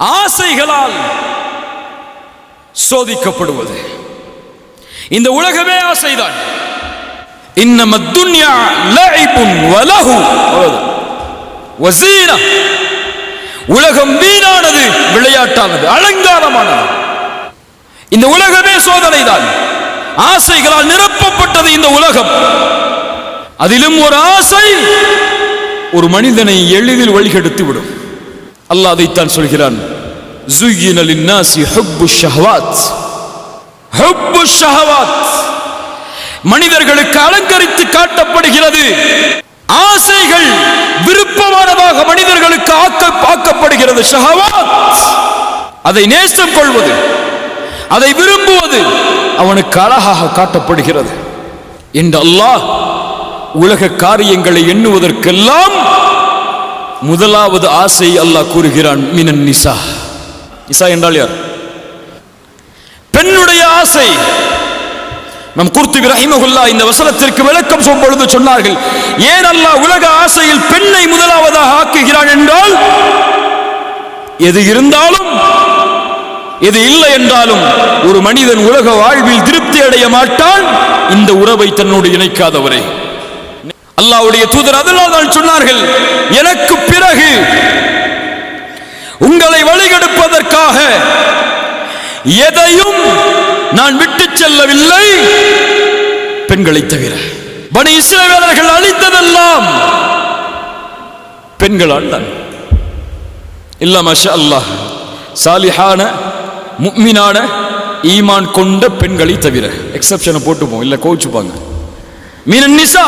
ஆசைகளால் சோதிக்கப்படுவது. இந்த உலகமே ஆசைதான். இன்னம துன்யா லஐபுன் வலஹு. வசீனா. உலகம் வீணானது விளையாட்டானது அலங்காரமானது. இந்த உலகமே சோதனை தான் ஆசைகளால் நிரப்பப்பட்டது இந்த உலகம். அதிலும் ஒரு ஆசை ஒரு மனிதனை எளிதில் வழிகெடுத்து விடும் அல்லாதைத்தான் சொல்கிறான். زُيِّنَ لِلنَّاسِ حُبُّ الشَّهَوَاتِ حُبُّ الشَّهَوَاتِ மனிதர்களுக்கு அலங்கரித்து காட்டப்படுகிறது ஆசைகள் விருப்பமானதாக மனிதர்களுக்கு ஆக்க ஆக்கப்படுகிறது ஷஹவாத் அதை நேசம் கொள்வது அதை விரும்புவது அவனுக்கு அழகாக காட்டப்படுகிறது என்று அல்லாஹ் உலக காரியங்களை எண்ணுவதற்கெல்லாம் முதலாவது ஆசை அல்லாஹ் கூறுகிறான் மினன் நிசா இசா என்றால் யார்? பெண்ணுடைய ஆசை. நம் குர்த்தி ரஹிமகுல்லா இந்த வசனத்திற்கு விளக்கம் சொல்லும் சொன்னார்கள் ஏன் அல்லாஹ் உலக ஆசையில் பெண்ணை முதலாவதாக ஆக்குகிறான் என்றால் எது இருந்தாலும் எது இல்லை என்றாலும் ஒரு மனிதன் உலக வாழ்வில் திருப்தி அடைய மாட்டான் இந்த உறவை தன்னோடு இணைக்காதவரை. அல்லாஹ்வுடைய தூதர் அதனால் தான் சொன்னார்கள் எனக்கு பிறகு உங்களை வழிகெடுப்பதற்காக. எதையும் நான் விட்டு செல்லவில்லை. பெண்களை தவிர. பணி இஸ்ரவேலர்கள் அழித்ததெல்லாம் பெண்களால் தான். இல்ல மஷா அல்லாஹ் சாலிஹான முக்மினான ஈமான் கொண்ட பெண்களை தவிர. எக்ஸப்ஷனை போட்டுப்போம். இல்ல கோச்சுப்பாங்க மீன் நிசா.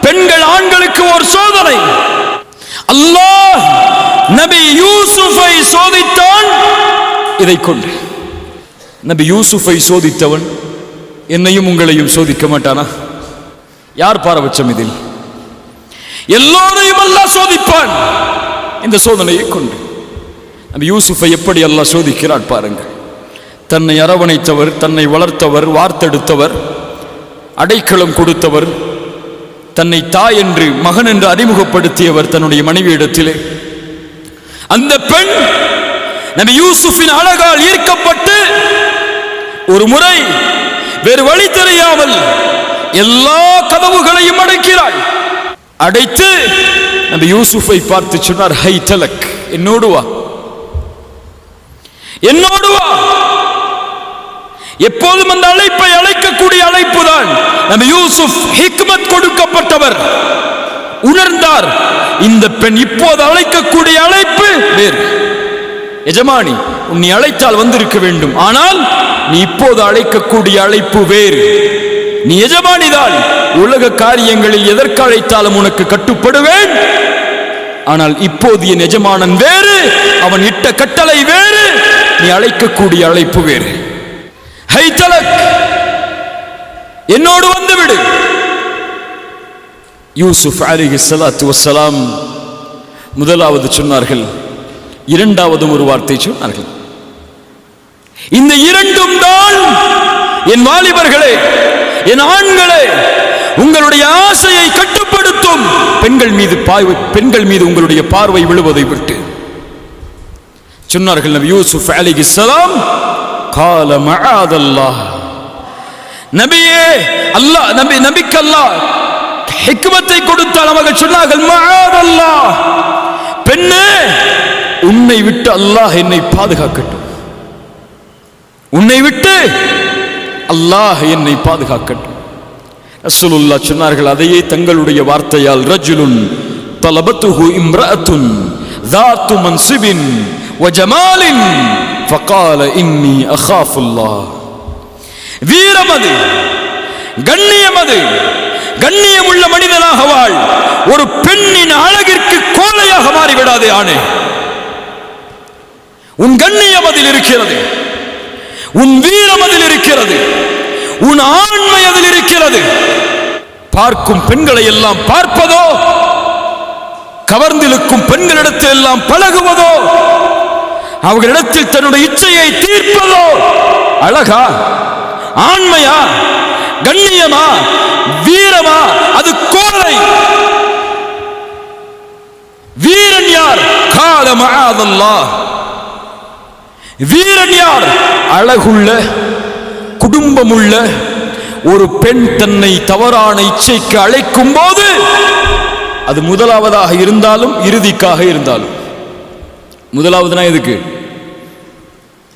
பெண்கள் ஆண்களுக்கு ஒரு சோதனை. அல்லாஹ் நபி யூசுஃபை சோதித்தான் இதை கொண்டு நபி யூசுஃபை சோதித்தவன் என்னையும் உங்களையும் சோதிக்க மாட்டானா? யார் பாரபட்சம் இதில்? எல்லோரையும் அல்லாஹ் சோதிப்பான். இந்த சோதனையை கொண்டு நபி யூசுஃபை எப்படி அல்லாஹ் சோதிக்கிறார் பாருங்கள். தன்னை அரவணைத்தவர் தன்னை வளர்த்தவர் வார்த்தெடுத்தவர் அடைக்கலம் கொடுத்தவர் தன்னை தாய் என்று மகன் என்று அறிமுகப்படுத்தியவர் தன்னுடைய மனைவியிடத்திலே அந்த பெண் நபி யூசுஃபின் அழகால் ஈர்க்கப்பட்டு ஒரு முறை வேறு வழி தெரியாமல் எல்லா கதவுகளையும் அடைக்கிறாள். அடைத்து நபி யூசுஃபை பார்த்து சொன்னார் ஹை தலக் என்னோடு வா. என்னோடு வா. எப்போதும் அந்த அழைப்பை அழைக்கக்கூடிய அழைப்பு தான் நம்ம யூசுப் ஹிக்மத் கொடுக்கப்பட்டவர். உணர்ந்தார் இந்த பெண் இப்போது அழைக்கக்கூடிய அழைப்பு வேறு. எஜமானி உன்னை அழைத்தால் வந்திருக்க வேண்டும். ஆனால் நீ இப்போது அழைக்கக்கூடிய அழைப்பு வேறு. நீ எஜமானிதான் உலக காரியங்களில் எதற்கு அழைத்தாலும் உனக்கு கட்டுப்படுவேன். ஆனால் இப்போது என் எஜமானன் வேறு அவன் இட்ட கட்டளை வேறு நீ அழைக்கக்கூடிய அழைப்பு வேறு. ஹைதலக் என்னோடு வந்துவிடு. யூசுப் அலிஹி சலாத்து வசலாம் முதலாவது சொன்னார்கள். இரண்டாவதும் ஒரு வார்த்தை சொன்னார்கள். இந்த இரண்டும் தான் என் வாலிபர்களே என் ஆண்களே உங்களுடைய ஆசையை கட்டுப்படுத்தும். பெண்கள் மீது பார்வை பெண்கள் மீது உங்களுடைய பார்வை விழுவதை விட்டு. சொன்னார்கள் நபி யூசுப் சலாம் கால மழாதல்லா நபியே அல்லாஹ் நபி நபிக்கல்லா ஹிக்மத்தை கொடுத்தால் அவர்கள் சொன்னார்கள் மழாதல்லா பெண்ணே உன்னை விட்டு அல்லாஹ் என்னை பாதுகாக்கட்டும். உன்னை விட்டு அல்லாஹ் என்னை பாதுகாக்கட்டும். ரசூலுல்லா சொன்னார்கள் அதையே தங்களுடைய வார்த்தையால் ரஜுலுன் தலபத்துஹு இம்ரஅத்துன் தாத்து மன்சிபின் وجمال فقال إني أخاف الله வீரமது கண்ணியமது கண்ணியமுள்ள மனிதனாக வாழ் ஒரு பெண்ணின் அழகிற்கு கோலையாக மாறிவிடாதே ஆணே உன் கண்ணியம் அதில் இருக்கிறது உன் வீரம் அதில் இருக்கிறது உன் ஆண்மை அதில் இருக்கிறது பார்க்கும் பெண்களை எல்லாம் பார்ப்பதோ கவர்ந்திருக்கும் பெண்களிடத்தில் எல்லாம் பழகுவதோ அவர்களிடத்தில் தன்னுடைய இச்சையை தீர்ப்பதோ? அழகா? ஆண்மையா? கண்ணியமா? வீரமா? அது கோலை வீரன் யார்? கால மகாதல்லா. வீரன் யார்? அழகுள்ள குடும்பமுள்ள ஒரு பெண் தன்னை தவறான இச்சைக்கு அழைக்கும் போது அது முதலாவதாக இருந்தாலும் இறுதிக்காக இருந்தாலும். முதலாவதுனா எதுக்கு?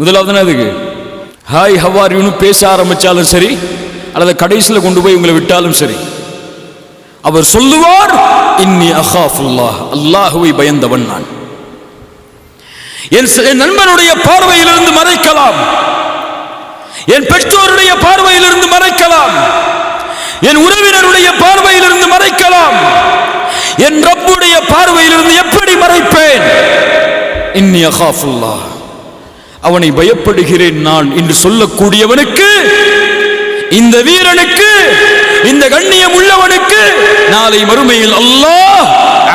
முதலாவது அதுக்கு ஹாய் ஹவார் யூனு பேச ஆரம்பித்தாலும் சரி அல்லது கடைசியில் கொண்டு போய் உங்களை விட்டாலும் சரி. அவர் சொல்லுவார் இன்னி அஹாஃபுல்லாஹ் அல்லாஹுவை பயந்தவன் நான். என் என் நண்பனுடைய பார்வையிலிருந்து மறைக்கலாம். என் பெற்றோருடைய பார்வையிலிருந்து மறைக்கலாம். என் உறவினருடைய பார்வையிலிருந்து மறைக்கலாம். என் ரப்புடைய பார்வையிலிருந்து எப்படி மறைப்பேன்? இன்னி அஹாஃபுல்லாஹ் அவனை பயப்படுகிறேன் நான் என்று சொல்லக்கூடியவனுக்கு இந்த வீரனுக்கு இந்த கண்ணியம் உள்ளவனுக்கு நாளை மறுமையில் அல்லாஹ்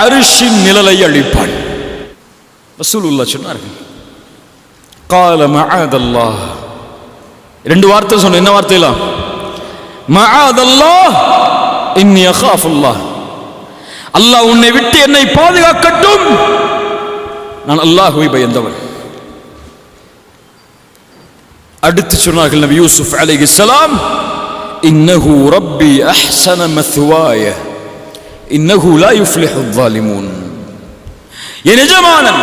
அரிசின் நிழலை அளிப்பான். ரசூலுல்லா சொன்னார்கள் கால மகாதல்லா ரெண்டு வார்த்தை சொன்ன என்ன வார்த்தையெல்லாம் மகாதல்லா இன்னி அகாஃபுல்லாஹ் அல்லாஹ் உன்னை விட்டு என்னை பாதுகாக்கட்டும். நான் அல்லாஹுவை பயந்தவன். அடுத்து சொன்னார்கள் நபி யூசுப் அலைஹிஸ்ஸலாம் இன்னஹு ரப்பி அஹ்ஸன மத்வாய இன்னஹு லா யுஃப்லிஹு الظالمون என் எஜமானன்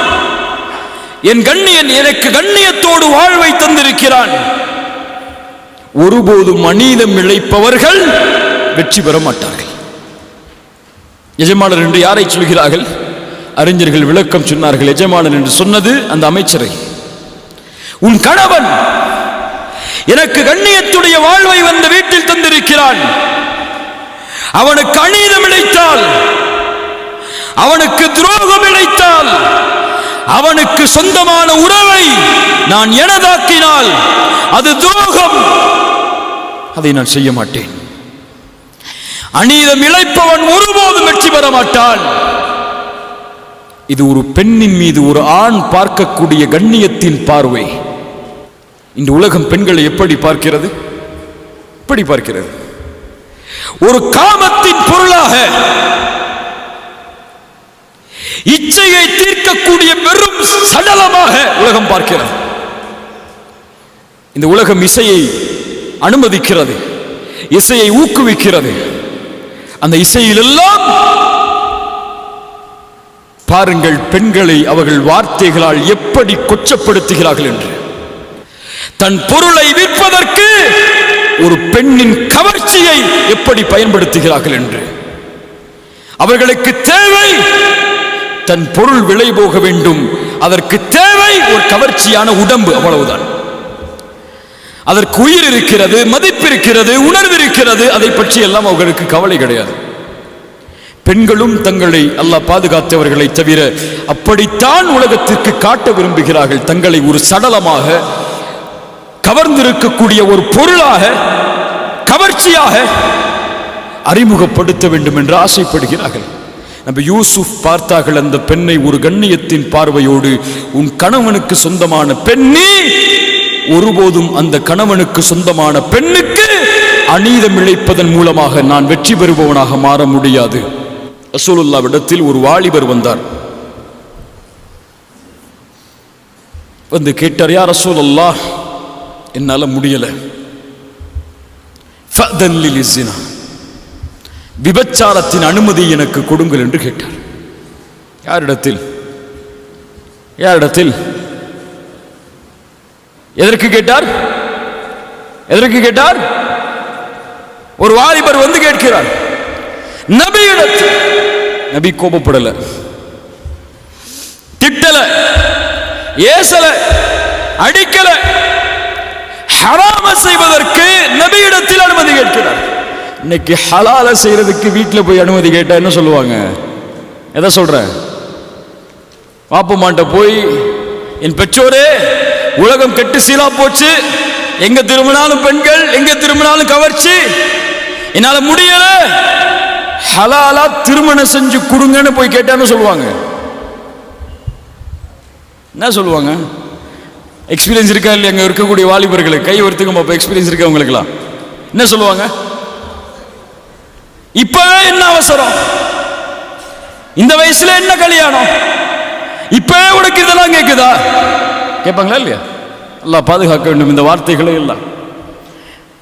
என் கண்ணியன் எனக்கு கண்ணியத்தோடு வாழ்வை தந்திருக்கிறான் ஒருபோதும் அநீதம் இழைப்பவர்கள் வெற்றி பெற மாட்டார்கள் எஜமானர் என்று யாரை சொல்கிறார்கள் அறிஞர்கள் விளக்கம் சொன்னார்கள் எஜமானன் என்று சொன்னது அந்த அமைச்சரை உன் கணவன் எனக்கு கண்ணியத்துடைய வாழ்வை வந்து வீட்டில் தந்திருக்கிறான். அவனுக்கு அநீதம் இழைத்தால் அவனுக்கு துரோகம் இழைத்தால் அவனுக்கு சொந்தமான உறவை நான் எனதாக்கினால் அது துரோகம். அதை நான் செய்ய மாட்டேன். அநீதம் இழைப்பவன் ஒருபோதும் வெற்றி பெற மாட்டான். இது ஒரு பெண்ணின் மீது ஒரு ஆண் பார்க்கக்கூடிய கண்ணியத்தின் பார்வை. இந்த உலகம் பெண்களை எப்படி பார்க்கிறது? எப்படி பார்க்கிறது? ஒரு காமத்தின் பொருளாக இச்சையை தீர்க்கக்கூடிய வெறும் சடலமாக உலகம் பார்க்கிறது. இந்த உலகம் இசையை அனுமதிக்கிறது இசையை ஊக்குவிக்கிறது. அந்த இசையிலெல்லாம் பாருங்கள் பெண்களை அவர்கள் வார்த்தைகளால் எப்படி கொச்சப்படுத்துகிறார்கள் என்று. தன் பொருளை விற்பதற்கு ஒரு பெண்ணின் கவர்ச்சியை எப்படி பயன்படுத்துகிறார்கள் என்று. அவர்களுக்கு தேவை தன் பொருள் விலை போக வேண்டும். அதற்கு தேவை ஒரு கவர்ச்சியான உடம்பு அவ்வளவுதான். அதற்கு உயிர் இருக்கிறது மதிப்பு இருக்கிறது உணர்வு இருக்கிறது அதை பற்றி எல்லாம் அவர்களுக்கு கவலை கிடையாது. பெண்களும் தங்களை அல்லாஹ் பாதுகாத்தவர்களை தவிர அப்படித்தான் உலகத்திற்கு காட்ட விரும்புகிறார்கள் தங்களை ஒரு சடலமாக கவர்ந்திருக்கக்கூடிய ஒரு பொருளாக கவர்ச்சியாக அறிமுகப்படுத்த வேண்டும் என்று ஆசைப்படுகிறார்கள். நம்ம யூசுப் பார்த்தார்கள் அந்த பெண்ணை ஒரு கண்ணியத்தின் பார்வையோடு உன் கணவனுக்கு சொந்தமான பெண்ணே! ஒருபோதும் அந்த கணவனுக்கு சொந்தமான பெண்ணுக்கு அநீதம் இழைப்பதன் மூலமாக நான் வெற்றி பெறுபவனாக மாற முடியாது. ரசூலுல்லாவிடத்தில் ஒரு வாலிபர் வந்தார். வந்து கேட்டார் யார் ரசூலுல்லா என்னால முடியலை. விபச்சாரத்தின் அனுமதி எனக்கு கொடுங்கள் என்று கேட்டார். யாரிடத்தில்? யாரிடத்தில்? எதற்கு கேட்டார்? எதற்கு கேட்டார்? ஒரு வாலிபர் வந்து கேட்கிறார். நபியிடத்தில். நபி கோபப்படல. திட்டல. ஏசல. அடிக்கல. ஹராம செய்வதற்கு நபியிடத்தில் அனுமதி கேட்கிறார். இன்னைக்கு ஹலால செய்யறதுக்கு வீட்டில் போய் அனுமதி கேட்டா என்ன சொல்லுவாங்க? எதை சொல்றேன் பாப்பமாட்ட போய் என் பெற்றோரே உலகம் கெட்டு சீலா போச்சு. எங்க திரும்பினாலும் பெண்கள் எங்க திரும்பினாலும் கவர்ச்சி. என்னால முடியல. ஹலாலா திருமணம் செஞ்சு கொடுங்கன்னு போய் கேட்டான்னு சொல்லுவாங்க? என்ன சொல்லுவாங்க? எக்ஸ்பீரியன்ஸ் இருக்கா இல்லையா? அங்க இருக்கக்கூடிய வாலிபர்களுக்கு. கை ஒருத்துக்கும் அப்போ எக்ஸ்பீரியன்ஸ் இருக்கா உங்களுக்குலாம் என்ன சொல்லுவாங்க? இப்பவே என்ன அவசரம்? இந்த வயசுல என்ன கல்யாணம்? இப்பவே உனக்கு இதெல்லாம் கேக்குதா? கேட்பாங்களா இல்லையா? எல்லாம் பாதுகாக்க வேண்டும். இந்த வார்த்தைகளே எல்லாம்.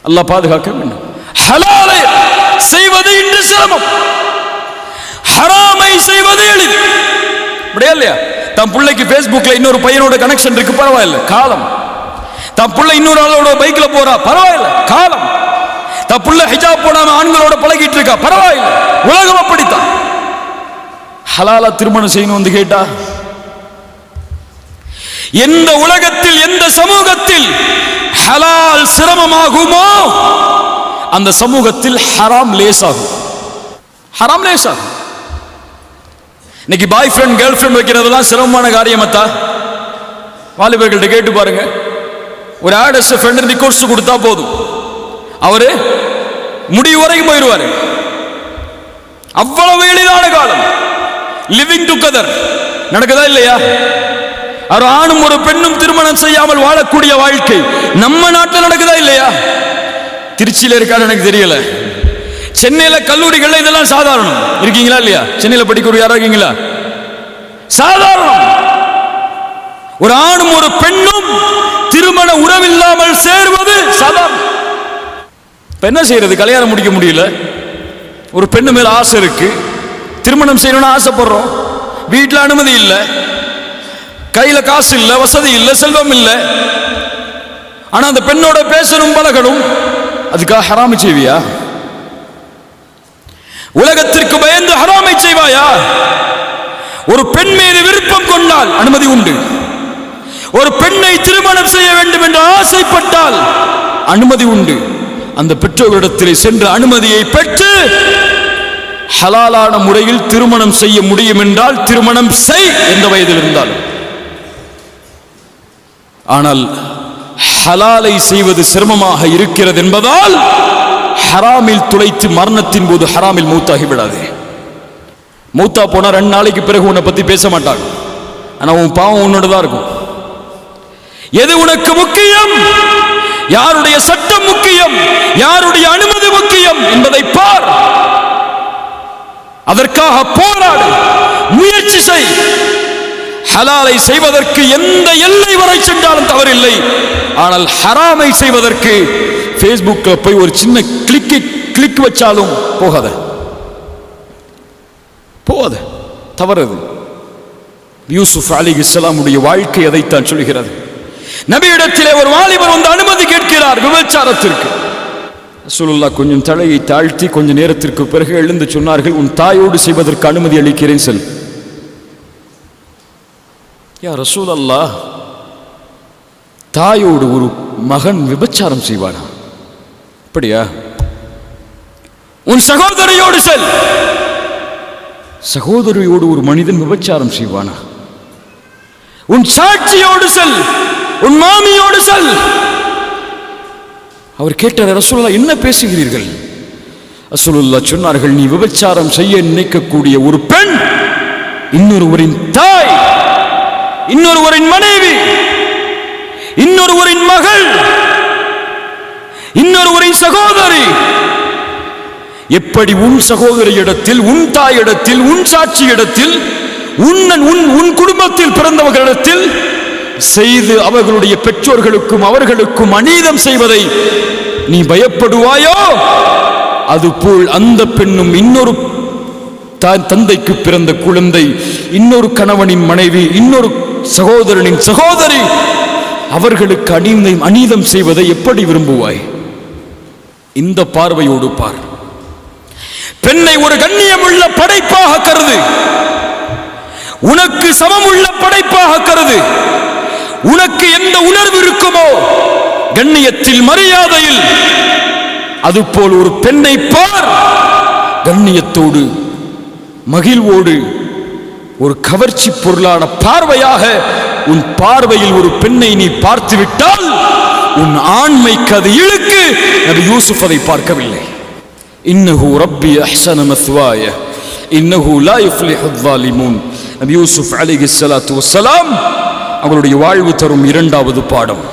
எல்லாம் பாதுகாக்க வேண்டும். ஹலாலை செய்வது இன்று சிரமம். ஹராமை செய்வது எளிது. அப்படியா இல்லையா? தன் பிள்ளைக்கு ஃபேஸ்புக்கில் இன்னொரு பையனோட கனெக்ஷன் இருக்கு பரவாயில்ல. காலம். தன் பிள்ளை இன்னொரு ஆளோட பைக்ல போறா பரவாயில்ல. காலம். தன் பிள்ளை ஹிஜாப் போடாம ஆண்களோட பழகிட்டு இருக்கா பரவாயில்ல. உலகம் அப்படித்தான். ஹலாலா திருமணம் செய்யணும் வந்து கேட்டா? எந்த உலகத்தில் எந்த சமூகத்தில் ஹலால் சிரமமாகுமோ அந்த சமூகத்தில் ஹராம் லேசாகும். ஹராம் லேசாகும். இன்னைக்கு பாய் ஃப்ரெண்ட் கேர்ள் ஃப்ரெண்ட் வைக்கிறதெல்லாம் சிரமமான காரியமத்தா வாலிபர்கள்ட்ட கேட்டு பாருங்க. ஒரு ஆடஸ் ஃப்ரெண்ட் ரிக்வஸ்ட் கொடுத்தா போதும். அவரு முடிவு வரைக்கும் போயிடுவாரு. அவ்வளவு எளிதான காலம். லிவிங் டுகெதர் நடக்குதா இல்லையா? ஒரு ஆணும் ஒரு பெண்ணும் திருமணம் செய்யாமல் வாழக்கூடிய வாழ்க்கை நம்ம நாட்டில் நடக்குதா இல்லையா? திருச்சியில் இருக்கான்னு எனக்கு தெரியல. சென்னையில கல்லூரிகள் இதெல்லாம் சாதாரணம். இருக்கீங்களா இல்லையா? சென்னையில படிக்கிற யாரா இருக்கீங்களா? சாதாரணம். ஒரு ஆணும் ஒரு பெண்ணும் திருமண உறவில்லாமல் சேர்வது சாதாரணம். இப்போ என்ன செய்யறது? கல்யாணம் முடிக்க முடியல. ஒரு பெண்ணு மேல ஆசை இருக்கு. திருமணம் செய்யணும்னு ஆசைப்படுறோம். வீட்டில் அனுமதி இல்லை. கையில காசு இல்லை வசதி இல்லை செல்வம் இல்லை. ஆனா அந்த பெண்ணோட பேசணும் பழகணும். அதுக்காக ஹராமி செய்வியா? உலகத்திற்கு பயந்து ஹராமை செய்வாயா? ஒரு பெண் மீது விருப்பம் கொண்டால் அனுமதி உண்டு. ஒரு பெண்ணை திருமணம் செய்ய வேண்டும் என்று ஆசைப்பட்டால் அனுமதி உண்டு. அந்த பெற்றோரிடத்தில் சென்ற அனுமதியை பெற்று ஹலாலான முறையில் திருமணம் செய்ய முடியும் என்றால் திருமணம் செய் எந்த வயதில் இருந்தாலும். ஆனால் ஹலாலை செய்வது சிரமமாக இருக்கிறது என்பதால் ஹராமில் துளைத்து மரணத்தின் போது ஹராமில் மூத்தாகி விடாது. மூத்தா போனா ரெண்டு நாளைக்கு பிறகு உன்னை பத்தி பேச மாட்டாங்க. ஆனா உன் பாவம் உன்னோட தான் இருக்கும். எது உனக்கு முக்கியம்? யாருடைய சட்டம் முக்கியம்? யாருடைய அனுமதி முக்கியம்? என்பதை பார். அதற்காக போராடு. முயற்சி செய். ஹலாலை செய்வதற்கு எந்த எல்லை வரை சென்றாலும் தவறில்லை. ஆனால் ஹராமை செய்வதற்கு ஃபேஸ்புக்கில் போய் ஒரு சின்ன கிளிக்கு கிளிக் வச்சாலும் போகாத. போகாத. தவறது. யூசுப் அலி இஸ்லாமுடைய வாழ்க்கை அதைத்தான் சொல்கிறது நபியிடத்திலே ஒரு வாலிபர் வந்து அனுமதி கேட்கிறார் விபச்சாரத்திற்கு. ரசூலுல்லா கொஞ்சம் தலையை தாழ்த்தி கொஞ்ச நேரத்திற்கு பிறகு எழுந்து சொன்னார்கள் உன் தாயோடு செய்வதற்கு அனுமதி அளிக்கிறேன் செல். யா ரசூல் அல்லாஹ் தாயோடு ஒரு மகன் விபச்சாரம் செய்வானா? அப்படியா? உன் சகோதரியோடு செல். சகோதரியோடு ஒரு மனிதன் விபச்சாரம் செய்வானா? உன் சாட்சியோடு செல். உன் மாமியோடு செல். அவர் கேட்டார் ரசூல்லா என்ன பேசுகிறீர்கள்? ரசூலுல்லா சொன்னார்கள் நீ விபச்சாரம் செய்ய நினைக்கக்கூடிய ஒரு பெண் இன்னொருவரின் தாய் இன்னொருவரின் மனைவி இன்னொருவரின் மகள் இன்னொருவரின் சகோதரி. எப்படி உன் சகோதரியிடத்தில் உன் தாயிடத்தில் உன் சாட்சியிடத்தில் உன்னன் உன் உன் குடும்பத்தில் பிறந்தவர்களிடத்தில் செய்து அவர்களுடைய பெற்றோர்களுக்கும் அவர்களுக்கும் அநீதம் செய்வதை நீ பயப்படுவாயோ? அதுபோல் அந்த பெண்ணும் இன்னொரு தான் தந்தைக்கு பிறந்த குழந்தை இன்னொரு கணவனின் மனைவி இன்னொரு சகோதரனின் சகோதரி அவர்களுக்கு அநீதம் அநீதம் செய்வதை எப்படி விரும்புவாய்? இந்த பார்வையோடு பார். பெண்ணை ஒரு கண்ணியமுள்ள படைப்பாக கருது. உனக்கு சமமுள்ள படைப்பாக கருது. உனக்கு எந்த உணர்வு இருக்குமோ கண்ணியத்தில் மரியாதையில். அதுபோல் ஒரு பெண்ணை பார். கண்ணியத்தோடு மகிழ்வோடு ஒரு கவர்ச்சி பொருளான பார்வையாக உன் பார்வையில் ஒரு பெண்ணை நீ பார்த்து விட்டால் உன் ஆண்மைக்கு அது இழுக்கு நபி யூசுப் அதை பார்க்கவில்லை இன்னஹு ரப்பி அஹ்சன மத்வாய இன்னஹு லா யுஃப்லிஹு ظالمون நபி யூசுப் அலைஹிஸ்ஸலாத்து வஸ்ஸலாம் அவருடைய வாழ்வு தரும் இரண்டாவது பாடம்